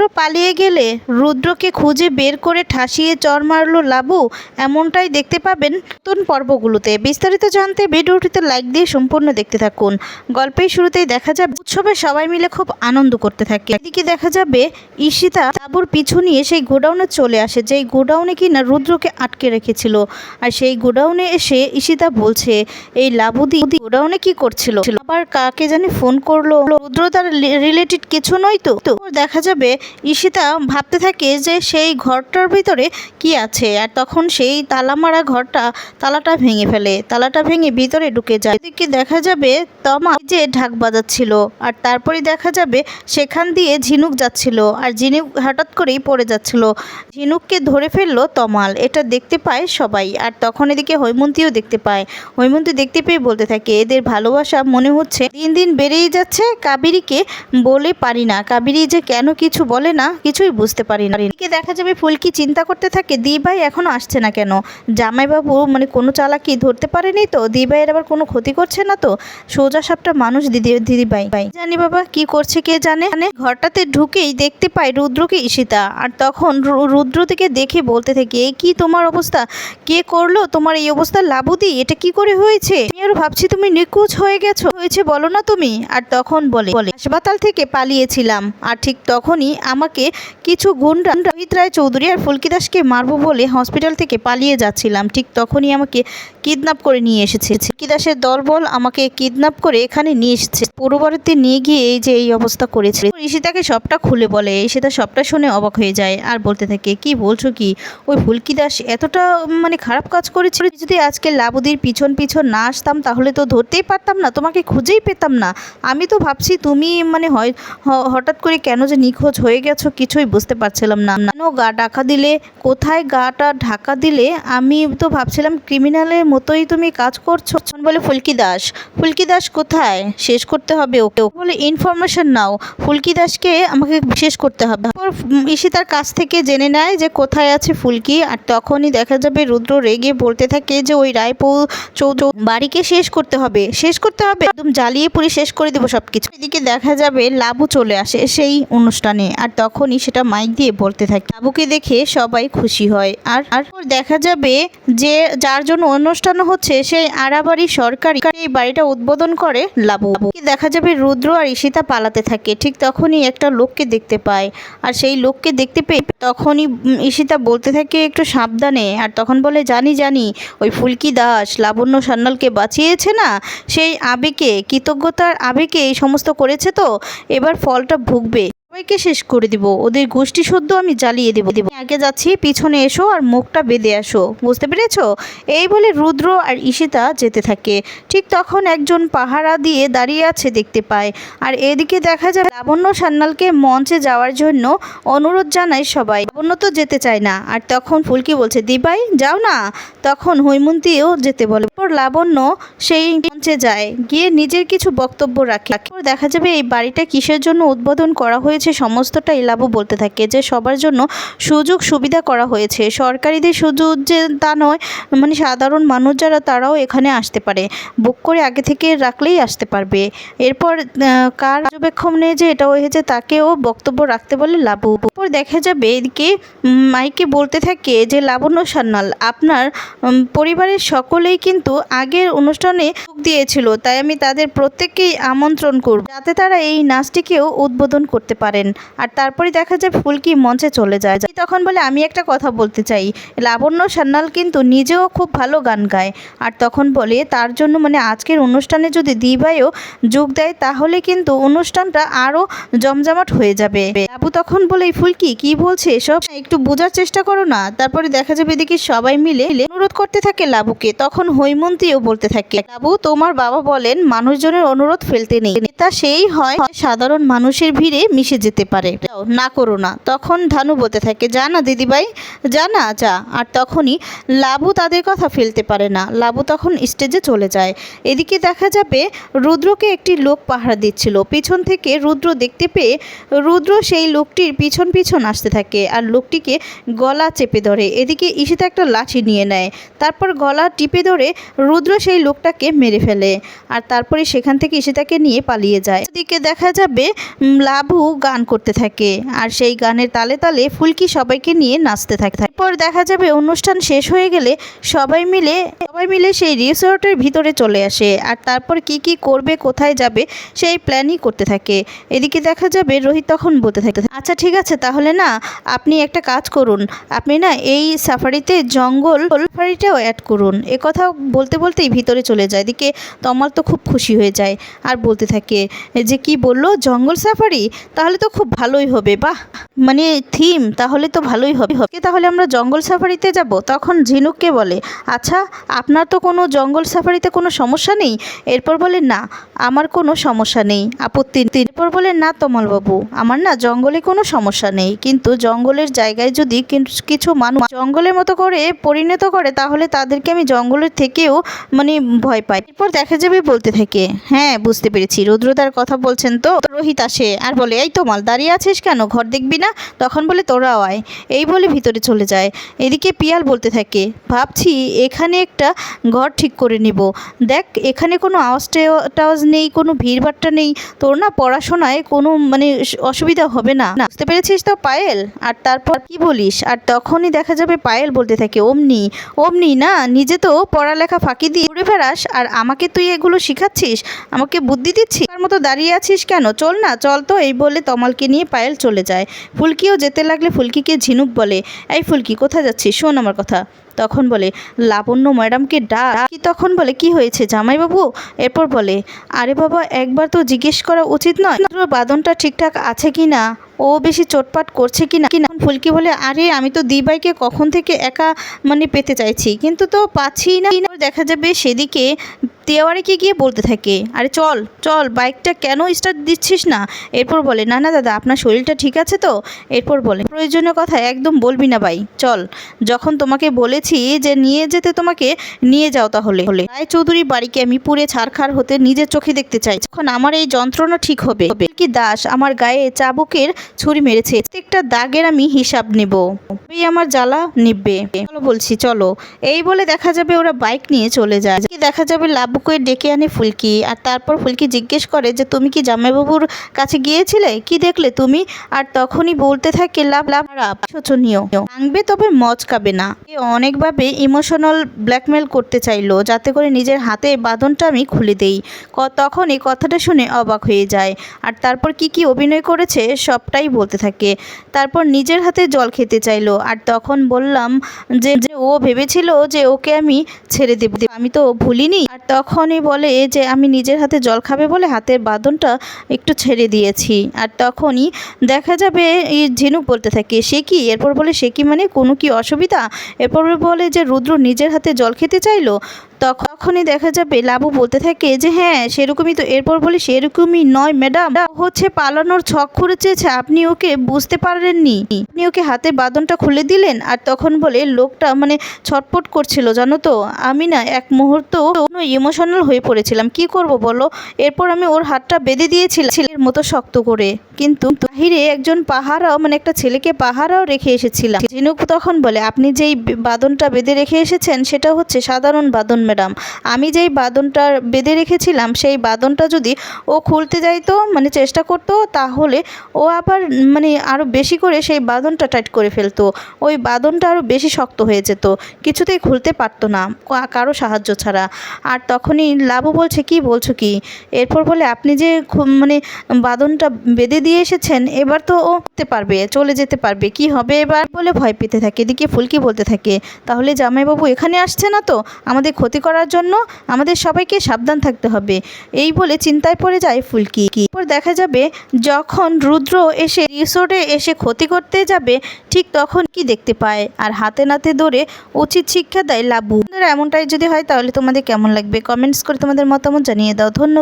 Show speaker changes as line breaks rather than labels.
রুদ্র পালিয়ে গেলে রুদ্রকে খুঁজে বের করে ঠাসিয়ে চর মারল লাবু। এমনটাই দেখতে পাবেন নতুন পর্বগুলোতে। বিস্তারিত জানতে ভিডিওটিতে লাইক দিয়ে সম্পূর্ণ দেখতে থাকুন। গল্পের শুরুতেই দেখা যাবে, উৎসবে সবাই মিলে খুব আনন্দ করতে থাকে। এদিকে দেখা যাবে, ঈশিতা লাবুর পিছু নিয়ে সেই গোডাউনে চলে আসে, যেই গোডাউনে কিনা রুদ্রকে আটকে রেখেছিল। আর সেই গোডাউনে এসে ঈশিতা বলছে, এই লাবুদি গোডাউনে কি করছিল? আবার কাকে জানি ফোন করল। রুদ্র তার রিলেটেড কিছু নয় তো দেখা যাবে ঈশিতা ভাবতে থাকে যে সেই ঘরটার ভিতরে কি আছে, আর তখন সেই তালা মারা ঘরটা, তালাটা ভেঙে ফেলে। তালাটা ভেঙে ভিতরে ঢুকে যায়। এদিকে দেখা যাবে তমা যে ঢাক বাজাচ্ছিল, আর তারপরে দেখা যাবে সেখান দিয়ে ঝিনুক যাচ্ছিল, আর ঝিনুক হঠাৎ করেই পড়ে যাচ্ছিল। ঝিনুককে ধরে ফেলল তমাল, এটা দেখতে পায় সবাই, আর তখন এদিকে হৈমন্তীও দেখতে পায়। হৈমন্তী দেখতে পেয়ে বলতে থাকে, এদের ভালোবাসা মনে হচ্ছে, দিন দিন বেড়েই যাচ্ছে, কাবেরীকে বলে পারি না। কাবেরী যে কেন কিছু বলে না, কিছুই বুঝতে পারি না। এদিকে দেখা যাবে ফুলকি চিন্তা করতে থাকে দি ভাই এখনও আসছে না কেন? জামাইবাবু মানে কোনো চালাকি ধরতে পারেনি তো? দি ভাইয়ের আবার কোনো ক্ষতি করছে না তো? সোজা সাপটা মানুষ দিদি দিদি ভাই ভাই জানি বাবা কি করছে কে জানে? মানে ঘরটাতে ঢুকেই দেখতে পায় রুদ্রকে ঈশিতা। আর তখন রুদ্র থেকে দেখে বলতে থাকে এই কি তোমার অবস্থা? কে করল? তোমার এই অবস্থা লাবুদি? এটা কি করে হয়েছে? আমি আর ভাবছি তুমি নিখোঁজ হয়ে গেছো। হয়েছে বলো না তুমি? আর তখন বলে বলে, হাসপাতাল থেকে পালিয়েছিলাম। আর ঠিক তখনই আমাকে কিছু গুন্ডা রোহিত রায় চৌধুরী আর ফুলকি দাসকে মারবো বলে হসপিটাল থেকে পালিয়ে যাচ্ছিলাম। ঠিক তখনই আমাকে কিডন্যাপ করে নিয়ে এসেছে। ফুলকি দাসের দলবল আমাকে কিডন্যাপ করে এখানে নিয়ে এসেছে। পূর্বভারতে নিয়ে গিয়ে এই যে এই অবস্থা করেছে। ঈশিতাকে সবটা খুলে বলে ঈশিতা সবটা শুনে অবাক হয়ে যায় আর বলতে থাকে, কি বলছো কি? ওই ফুলকি দাস এতটা মানে খারাপ কাজ করেছিল যদি আজকে লাবুদির পিছন পিছন না আসতাম তাহলে তো ধরতেই পারতাম না, তোমাকে খুঁজেই পেতাম না। আমি তো ভাবছি তুমি মানে হয় হঠাৎ করে কেন যে নিখোঁজ হয়ে গেছো কিছুই বুঝতে পারছিলাম না। কেন গা ঢাকা দিলে? কোথায় গাটা ঢাকা দিলে? আমি তো ভাবছিলাম ক্রিমিনালের মতোই তুমি কাজ করছ। বলে ফুলকি দাস ফুলকি দাস কোথায়? শেষ করতে হবে ওকে। বলে ইনফরমেশন নাও। ফুলকি দাসকে আমাকে শেষ করতে হবে। ইসি তার কাছ থেকে জেনে নেয় যে কোথায় আছে ফুলকি। আর তখনই দেখা যাবে রুদ্র রেগে বলতে থাকে যে ওই রায়পৌ চৌধ বাড়িকে শেষ করতে হবে। শেষ করতে হবে? একদম জ্বালিয়ে পুরি শেষ করে দেবো সব কিছু এদিকে দেখা যাবে লাবু চলে আসে সেই অনুষ্ঠানে। আর তখনই সেটা মাইক দিয়ে বলতে থাকে। লাবুকে দেখে সবাই খুশি হয়। আর আর দেখা যাবে যে যার জন্য অনুষ্ঠান হচ্ছে সেই আড়াবাড়ি সরকারি এই বাড়িটা উদ্বোধন করে লাবু। দেখা যাবে রুদ্র আর ঈশিতা পালাতে থাকে। ঠিক তখনই একটা লোককে দেখতে পায়। আর সেই লোককে দেখতে পেয়ে তখনই ঈশিতা বলতে থাকে একটু সাবধানে। আর তখন বলে, জানি জানি, ওই ফুলকি দাস লাবণ্য সান্যালকে বাঁচিয়েছে না? সেই আবেগে, কৃতজ্ঞতার আবেগে এই সমস্ত করেছে তো? এবার ফলটা ভুগবে। সবাইকে শেষ করে দিব। ওদের গোষ্ঠী সদ্য আমি জ্বালিয়ে দেবো। আগে যাচ্ছি, পিছনে এসো আর মুখটা বেঁধে আসো। বুঝতে পেরেছ? এই বলে রুদ্র আর ঈশিতা যেতে থাকে। ঠিক তখন একজন পাহারা দিয়ে দাঁড়িয়ে আছে দেখতে পায়। আর এদিকে দেখা যায় লাবণ্য সান্যালকে মঞ্চে যাওয়ার জন্য অনুরোধ জানায় সবাই। লাবণ্য তো যেতে চায় না। আর তখন ফুলকি বলছে, দিবাই, যাও না। তখন হৈমন্তীও যেতে বলে। পর লাবণ্য সেই মঞ্চে যায়। গিয়ে নিজের কিছু বক্তব্য রাখে। দেখা যাবে এই বাড়িটা কিসের জন্য উদ্বোধন করা হয়েছে সমস্তটাই লাবু বলতে থাকে যে সবার জন্য সুযোগ সুবিধা করা হয়েছে। সরকারিদের সুযোগ যে তা নয় মানে সাধারণ মানুষ যারা তারাও এখানে আসতে পারে। বুক করে আগে থেকে রাখলেই আসতে পারবে। এরপর কার পর্যবেক্ষণে যে এটা হয়েছে তাকেও বক্তব্য রাখতে বলে লাবু। এরপর দেখা যাবে এদিকে মাইকে বলতে থাকে যে লাবণ্য সান্যাল আপনার পরিবারের সকলেই কিন্তু আগের অনুষ্ঠানে যোগ দিয়েছিল, তাই আমি তাদের প্রত্যেককেই আমন্ত্রণ করব। যাতে তারা এই নাচটিকেও উদ্বোধন করতে পারেন। আর তারপরে দেখা যায় ফুলকি মঞ্চে চলে যায়। তখন বলে, আমি একটা কথা বলতে চাই। লাবণ্য সান্যাল কিন্তু নিজেও খুব ভালো গান গায়। আর তখন বলে, তার জন্য মানে আজকের অনুষ্ঠানে যদি দিবাইও যোগ দেয়, তাহলে কিন্তু অনুষ্ঠানটা আরও জমজমাট হয়ে যাবে। বাবু তখন বলে, "এই ফুলকি কি? বলছে এসব? একটু বোঝার চেষ্টা করো না। তারপরে দেখা যাবে এদিকে সবাই মিলে অনুরোধ করতে থাকে লাবুকে। তখন হৈমন্তীও বলতে থাকে, লাবু, তোমার বাবা বলেন, মানুষজনের অনুরোধ ফেলতে নেই। তা সেই হয়, সাধারণ মানুষের ভিড়ে মিশে যেতে পারে। না করো না। তখন ধানু বলতে থাকে, যা না, দিদিভাই, যা না, যা। আর তখনই লাবু তাদের কথা ফেলতে পারে না। লাবু তখন স্টেজে চলে যায়। এদিকে দেখা যাবে, রুদ্রকে একটি লোক পাহারা দিচ্ছিল। পিছন থেকে রুদ্র দেখতে পেয়ে রুদ্র সেই লোকটির পিছন পিছন আসতে থাকে আর লোকটিকে গলা চেপে ধরে। এদিকে ঈশিতা একটা লাঠি নিয়ে নেয়। তারপর গলা টিপে ধরে রুদ্র সেই লোকটাকে মেরে ফেলে। আর তারপরে সেখান থেকে ঈশিতাকে নিয়ে পালিয়ে যায়। এদিকে দেখা যাবে লাভু গান করতে থাকে। আর সেই গানের তালে তালে ফুলকি সবাইকে নিয়ে নাচতে থাকে তারপর দেখা যাবে অনুষ্ঠান শেষ হয়ে গেলে সবাই মিলে সবাই মিলে সেই রিসোর্টের ভিতরে চলে আসে আর তারপর কি কি করবে, কোথায় যাবে সেই প্ল্যানই করতে থাকে। এদিকে দেখা যাবে রোহিত তখন বলতে থাকে আচ্ছা ঠিক আছে, তাহলে না, আপনি একটা কাজ করুন। আপনি না এই সাফারিতে জঙ্গল সাফারিটাও অ্যাড করুন। এ কথা বলতে বলতেই ভিতরে চলে যায়। এদিকে তমাল তো খুব খুশি হয়ে যায় আর বলতে থাকে যে, কি বলল? জঙ্গল সাফারি? তাহলে তো খুব ভালোই হবে, বাহ! মানে থিম তাহলে তো ভালোই হবে। তাহলে আমরা জঙ্গল সাফারিতে যাব? তখন ঝিনুককে বলে আচ্ছা আপনার তো কোনো জঙ্গল সাফারিতে কোনো সমস্যা নেই? এরপর বলে, না, আমার কোনো সমস্যা নেই, আপত্তি এরপর বলে, না, তমালবাবু, আমার না জঙ্গলে কোনো সমস্যা নেই। কিন্তু জঙ্গলের জায়গায় যদি কিছু মানুষ জঙ্গলের মতো করে পরিণত করে, তাহলে তাদেরকে আমি জঙ্গলের থেকেও মানে ভয় পাই। এরপর দেখা যাবে বলতে থাকে হ্যাঁ বুঝতে পেরেছি। রুদ্রদার কথা বলছেন তো? রোহিত আসে আর বলে, এই তোমাল দাঁড়িয়ে আছিস কেন? ঘর দেখবি না? তখন বলে, তোরাও আয়। এই বলে ভিতরে চলে যায়। এদিকে পিয়াল বলতে থাকে, ভাবছি এখানে একটা ঘর ঠিক করে নিব। দেখ, এখানে কোনো আওয়াজ টেও- টাওয়াজ নেই, কোনো ভিড়ভাট্টা নেই। তোর না পড়াশোনায় কোনো মানে অসুবিধা হবে না, বুঝতে পেরেছিস তো, পায়েল? আর তারপর কি বলিস? আর তখনই দেখা যাবে পায়েল বলতে থাকে, অমনি অমনি না, নিজে তো পড়ালেখা ফাঁকি দিয়ে ঘুরে বেড়াস, আর আমাকে তুই এগুলো শিখাচ্ছিস? আমাকে বুদ্ধি দিচ্ছিস? তার মতো দাঁড়িয়ে আছিস কেন? চল না, চল তো। এই বলে তমালকে নিয়ে পায়েল চলে যায়। ফুলকিও যেতে লাগলে ফুলকিকে ঝিনুক বলে, এই ফুলকি, কোথায় যাচ্ছিস? শোন আমার কথা। তখন বলে, লাবণ্য ম্যাডামকে ডাক। কি তখন বলে, কি হয়েছে জামাইবাবু? এরপর বলে, আরে বাবা, একবার তো জিজ্ঞেস করা উচিত নয় বাদনটা ঠিকঠাক আছে কি না ও বেশি চোটপাট করছে কি না কি না ফুলকি বলে, আরে, আমি তো দিবাইকে কখন থেকে একা মানে পেতে চাইছি, কিন্তু তো পাচ্ছি না। দেখা যাবে সেদিকে তেওয়ারিকে গিয়ে বলতে থাকে, আরে চল চল, বাইকটা কেন স্টার্ট দিচ্ছিস না? এরপর বলে, না না, দাদা, আপনার শরীরটা ঠিক আছে তো? এরপর বলে, প্রয়োজনীয় কথা একদম বলবি না ভাই, চল, যখন তোমাকে বলেছি যে নিয়ে যেতে তোমাকে, নিয়ে যাও তাহলে। হলে রায় চৌধুরী বাড়িকে আমি পুড়ে ছারখার হতে নিজের চোখে দেখতে চাই। যখন আমার এই যন্ত্রণা ঠিক হবে কি দাস আমার গায়ে চাবুকের ছুরি মেরেছে? প্রত্যেকটা দাগের আমি হিসাব নেব। আমার জ্বালা নিববে বলছি, চলো। এই বলে দেখা যাবে ওরা বাইক নিয়ে চলে যায়। দেখা যাবে? লাবুকে ডেকে আনে ফুলকি। আর তারপর ফুলকি জিজ্ঞেস করে যে, তুমি কি জামাইবাবুর কাছে গিয়েছিলে? কি দেখলে তুমি? আর তখনই বলতে থাকে লাভ লাভ শোচনীয়। ভাঙবে তবে মচকাবে না। অনেকভাবে ইমোশনাল ব্ল্যাকমেল করতে চাইলো, যাতে করে নিজের হাতে বাঁধনটা আমি খুলে দেই। তখন এই কথাটা শুনে অবাক হয়ে যায়। আর তারপর কি কি অভিনয় করেছে সবটাই বলতে থাকে। তারপর নিজের হাতে জল খেতে চাইলো। আর তখন বললাম যে ও ভেবেছিল যে ওকে আমি ছেড়ে দেব আমি তো ভুলিনি। আর তখনই বলে যে, আমি নিজের হাতে জল খাবে বলে হাতের বাঁধনটা একটু ছেড়ে দিয়েছি। আর তখনই দেখা যাবে এই ঝিনুক বলতে থাকে, সে কি? এরপর বলে, সে কি মানে? কোনো কি অসুবিধা? এরপর বলে যে, রুদ্র নিজের হাতে জল খেতে চাইলো? তখনই দেখা যাবে, লাবু বলতে থাকে যে হ্যাঁ সেরকমই তো, এরপর বলে, সেরকমই নয়, ম্যাডাম। হচ্ছে পালানোর ছক করে চেয়েছে, আপনি ওকে বুঝতে পারেননি। আপনি ওকে হাতের বাঁধনটা খুলে দিলেন, আর তখন বলে, লোকটা মানে ছটপট করছিল, জানো তো? আমি না এক মুহূর্ত ইমোশনাল হয়ে পড়েছিলাম। কি করব বলো? এরপর আমি ওর হাতটা বেঁধে দিয়েছিলাম, ছেলের মতো শক্ত করে। কিন্তু বাহিরে একজন পাহারাও মানে একটা ছেলেকে পাহারাও রেখে এসেছিলাম। ঝিনুক তখন বলে, আপনি যেই বাদনটা বেঁধে রেখে এসেছেন, সেটা হচ্ছে সাধারণ বাদন ম্যাডাম। আমি যেই বাদনটা বেঁধে রেখেছিলাম, সেই বাদনটা যদি ও খুলতে যাইতো মানে চেষ্টা করতো, তাহলে ও আবার মানে আরও বেশি করে সেই বাদনটা টাইট করে ফেলতো। ওই বাদনটা আরও বেশি শক্ত হয়ে যেত। কিছুতেই খুলতে পারতো না কারও সাহায্য ছাড়া। আর তখনই লাবু বলছে, কি বলছো কি? এরপর বলে, আপনি যে মানে বাদনটা বেঁধে দিয়ে এসেছেন, এবার তো ও করতে পারবে, চলে যেতে পারবে, কি হবে এবার? বলে ভয় পেতে থাকে, এদিকে ফুলকি বলতে থাকে, তাহলে জামাইবাবু এখানে আসছে না তো? আমাদের ক্ষতি করার জন্য আমাদের সবাইকে সাবধান থাকতে হবে। এই বলে চিন্তায় পড়ে যায় ফুলকি। এরপর দেখা যাবে যখন রুদ্র এসে রিসোর্টে এসে ক্ষতি করতে যাবে, ঠিক তখন কি দেখতে পায়? আর হাতে নাতে ধরে উচিত শিক্ষা দেয় লাবু। এমনটাই যদি হয় তাহলে তোমাদের কেমন লাগবে? কমেন্টস করে তোমাদের মতামত জানিয়ে দাও। ধন্যবাদ।